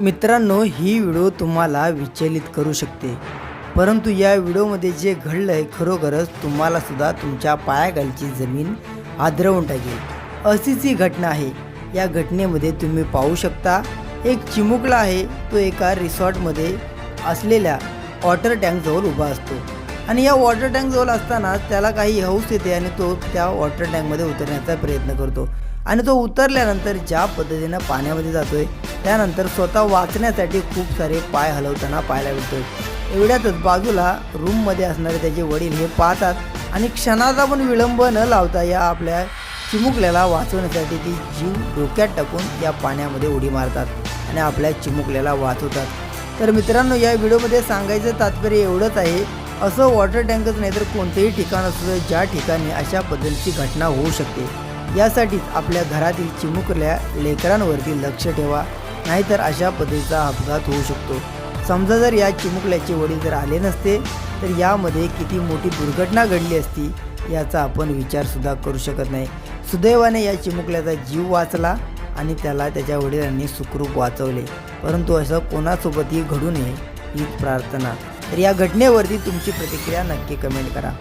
मित्रांनो ही व्हिडिओ तुम्हाला विचलित करू शकते. परंतु या व्हिडिओमध्ये जे घडलं आहे खरोखरच तुम्हालासुद्धा तुमच्या पायाखालची जमीन आदरवून टाकेल. अशीच ही घटना आहे या घटनेमध्ये तुम्ही पाहू शकता एक चिमुकला आहे तो एका रिसॉर्टमध्ये असलेल्या वॉटर टँकजवळ उभा असतो. आणि या वॉटर टँकजवळ असताना त्याला काही हौस येते आणि तो त्या वॉटर टँकमध्ये उतरण्याचा प्रयत्न करतो. आणि तो उतरल्यानंतर ज्या पद्धतीनं पाण्यामध्ये जातोय त्यानंतर स्वतः वाचण्यासाठी खूप सारे पाय हलवताना पाहायला मिळतोय. एवढ्यातच बाजूला रूममध्ये असणारे त्याचे वडील हे पाहतात आणि क्षणाचा पण विलंब न लावता या आपल्या चिमुकल्याला वाचवण्यासाठी ती जीव डोक्यात टाकून या पाण्यामध्ये उडी मारतात आणि आपल्या चिमुकल्याला वाचवतात. तर मित्रांनो या व्हिडिओमध्ये सांगायचं तात्पर्य एवढंच आहे असं वॉटर टँकच नाही तर कोणतेही ठिकाण असू दे, ज्या ठिकाणी अशा पद्धतीची घटना होऊ शकते. यासाठीच आपल्या घरातील चिमुकल्या लेकरांवरती लक्ष ठेवा नाहीतर अशा पद्धतीचा अपघात होऊ शकतो. समजा जर या चिमुकल्याचे वडील जर आले नसते तर यामध्ये किती मोठी दुर्घटना घडली असती याचा आपण विचारसुद्धा करू शकत नाही. सुदैवाने या चिमुकल्याचा जीव वाचला आणि त्याला त्याच्या वडिलांनी सुखरूप वाचवले. परंतु असं कोणासोबतही घडू नये हीच प्रार्थना. तर या घटनेवरती तुमची प्रतिक्रिया नक्की कमेंट करा.